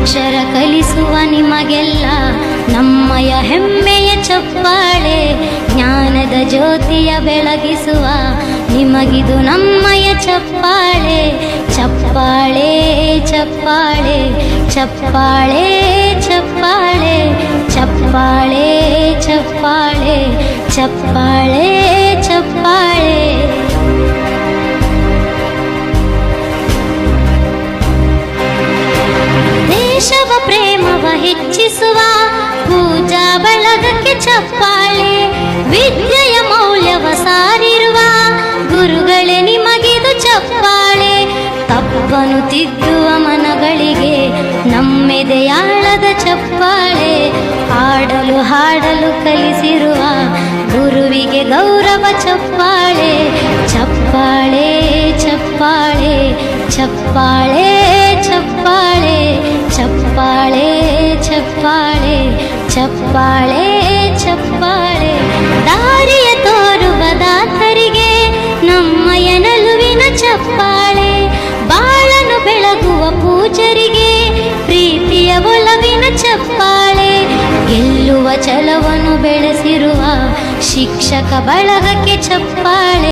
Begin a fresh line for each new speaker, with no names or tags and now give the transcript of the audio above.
ಅಕ್ಷರ ಕಲಿಸುವ ನಿಮಗೆಲ್ಲ ನಮ್ಮಯ ಹೆಮ್ಮೆಯ ಚಪ್ಪಾಳೆ, ಜ್ಞಾನದ ಜ್ಯೋತಿಯ ಬೆಳಗಿಸುವ ನಿಮಗಿದು ನಮ್ಮಯ ಚಪ್ಪಾಳೆ. ಚಪ್ಪಾಳೆ ಚಪ್ಪಾಳೆ ಚಪ್ಪಾಳೆ ಚಪ್ಪಾಳೆ ಚಪ್ಪಾಳೆ ಚಪ್ಪಾಳೆ ಚಪ್ಪಾಳೆ ಚಪ್ಪಾಳೆ. ಪ್ರೇಮವ ಹೆಚ್ಚಿಸುವ ಪೂಜಾ ಬಳಗಕ್ಕೆ ಚಪ್ಪಾಳೆ, ವಿದ್ಯೆಯ ಮೌಲ್ಯವ ಸಾರಿರುವ ಗುರುಗಳೇ ನಿಮಗಿದು ಚಪ್ಪಾಳೆ. ತಪ್ಪನು ತಿದ್ದುವ ಮನಗಳಿಗೆ ನಮ್ಮೆದೆಯಾಳದ ಚಪ್ಪಾಳೆ. ಹಾಡಲು ಹಾಡಲು ಕಲಿಸಿರುವ ಗುರುವಿಗೆ ಗೌರವ ಚಪ್ಪಾಳೆ ಚಪ್ಪಾಳೆ. ಚಪ್ಪಾಳೆ ಚಪ್ಪಾಳೆ ಚಪ್ಪಾಳೆ ಚಪ್ಪಾಳೆ. ಚಪ್ಪಾಳೆ ಚಪ್ಪಾಳೆ. ದಾರಿಯ ತೋರುವ ದಾತರಿಗೆ ನಮ್ಮಯ ನಲುವಿನ ಚಪ್ಪಾಳೆ. ಬಾಳನು ಬೆಳಗುವ ಪೂಜರಿಗೆ ಪ್ರೀತಿಯ ಒಲವಿನ ಚಪ್ಪಾಳೆ. ಗೆಲ್ಲುವ ಛಲವನ್ನು ಬೆಳೆಸಿರುವ ಶಿಕ್ಷಕ ಬಳಗಕ್ಕೆ ಚಪ್ಪಾಳೆ.